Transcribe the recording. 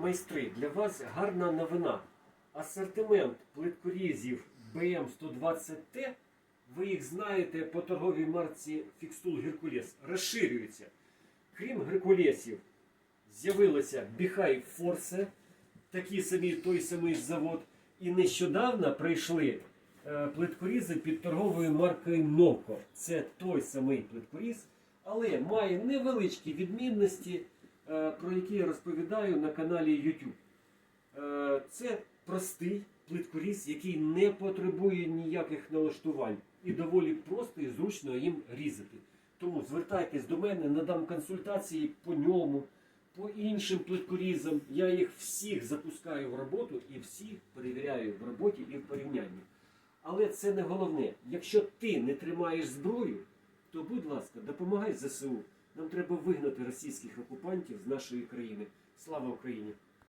Майстри, для вас гарна новина. Асортимент плиткорізів BM120T, ви їх знаєте по торговій марці Фікстул Геркулес, розширюється. Крім Геркулесів, з'явилося Біхай Форсе, такий самий той самий завод. І нещодавно прийшли е, плиткорізи під торговою маркою Новко. Це той самий плиткоріз, але має невеличкі відмінності, про які я розповідаю на каналі YouTube. Е, Це простий плиткоріз, який не потребує ніяких налаштувань і доволі просто і зручно їм різати. Тому звертайтесь до мене, надам консультації по ньому, по іншим плиткорізам. Я їх всіх запускаю в роботу і всіх перевіряю в роботі і в порівнянні. Але це не головне. Якщо ти не тримаєш зброю, то будь ласка, допомагай ЗСУ. Нам треба вигнати російських окупантів з нашої країни. Слава Україні!